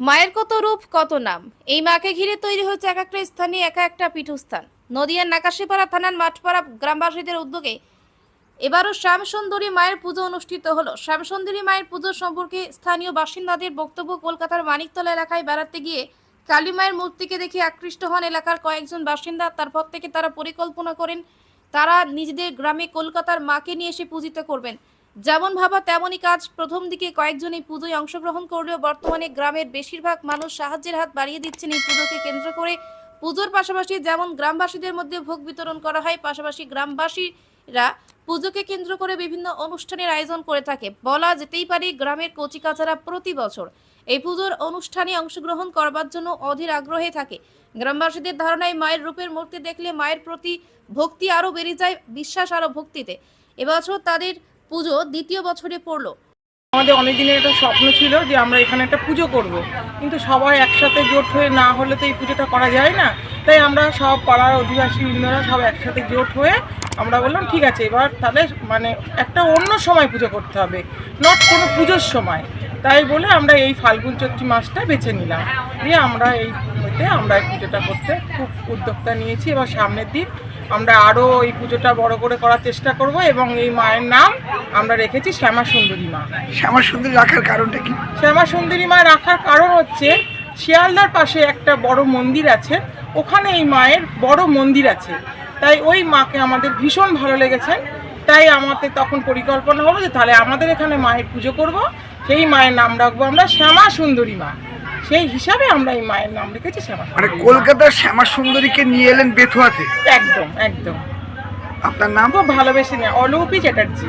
মায়ের কত রূপ, কত নাম? এই মাকে ঘিরে তৈরি হয়েছে এক একটা স্থানে, এক একটা পীঠস্থান। নদিয়ার নাকাশিপাড়া থানার মাঠপাড়া গ্রামবাসীদের উদ্যোগে এবারও শ্যামসুন্দরী মায়ের পুজো অনুষ্ঠিত হলো। শ্যামসুন্দরী মায়ের পুজো সম্পর্কে স্থানীয় বাসিন্দাদের বক্তব্য কলকাতার মানিকতলা এলাকায় বেড়াতে গিয়ে কালী মায়ের মূর্তিকে দেখে আকৃষ্ট হন এলাকার কয়েকজন বাসিন্দা। তারপর থেকে তারা পরিকল্পনা করেন, তারা নিজেদের গ্রামে কলকাতার মাকে নিয়ে এসে পূজিত করবেন। যেমন ভাবা তেমনই কাজ। প্রথম দিকে কয়েকজন এই পুজোয় অংশগ্রহণ করলেও বর্তমানে গ্রামের বেশিরভাগ মানুষ সাহায্যের হাত বাড়িয়ে দিচ্ছেন এই পুজোকে কেন্দ্র করে। পুজোর পাশাপাশি যেমন গ্রামবাসীদের মধ্যে ভোগ বিতরণ করা হয়, পাশাপাশি গ্রামবাসীরা পুজোকে কেন্দ্র করে বিভিন্ন অনুষ্ঠানের আয়োজন করে থাকে। বলা যেতেই পারে গ্রামের কচিকাচারা প্রতি বছর এই পুজোর অনুষ্ঠানে অংশগ্রহণ করবার জন্য অধীর আগ্রহে থাকে। গ্রামবাসীদের ধারণায় মায়ের রূপের মূর্তি দেখলে মায়ের প্রতি ভক্তি আরও বেড়ে যায়, বিশ্বাস আরও ভক্তিতে। এবছর তাদের পুজো দ্বিতীয় বছরে পড়ল আমাদের অনেকদিনের একটা স্বপ্ন ছিল যে আমরা এখানে একটা পুজো করব। কিন্তু সবাই একসাথে জোট হয়ে না হলে তো এই পুজোটা করা যায় না তাই আমরা সব পাড়ার অধিবাসী বৃন্দরা সব একসাথে জোট হয়ে আমরা বললাম ঠিক আছে এবার তাহলে মানে একটা অন্য সময় পুজো করতে হবে নট কোনো পুজোর সময়। তাই বলে আমরা এই ফাল্গুন চৈত্রী মাসটা বেছে নিলাম। দিয়ে আমরা এই মধ্যে আমরা এই পুজোটা করতে খুব উদ্যোক্তা নিয়েছি। এবার সামনের দিন আমরা আরও এই পুজোটা বড় করে করার চেষ্টা করব এবং এই মায়ের নাম আমরা রেখেছি শ্যামা সুন্দরী মা। শ্যামা সুন্দরী রাখার কারণটা কি? শ্যামা সুন্দরী মা রাখার কারণ হচ্ছে শিয়ালদার পাশে একটা বড় মন্দির আছে ওখানে এই মায়ের বড় মন্দির আছে। তাই ওই মাকে আমাদের ভীষণ ভালো লেগেছেন তাই আমাদের তখন পরিকল্পনা হলো যে তাহলে আমাদের এখানে মায়ের পুজো করব। সেই মায়ের নাম রাখব আমরা শ্যামা সুন্দরী মা। সেই হিসাবে আমরা এই মায়ের নাম রেখেছি শ্যামা মানে কলকাতার শ্যামা সুন্দরীকে নিয়ে এলেন বেথুয়াতে? একদম একদম। আপনার নাম? খুব ভালোবেসে নেয় অলৌপি চ্যাটার্জি।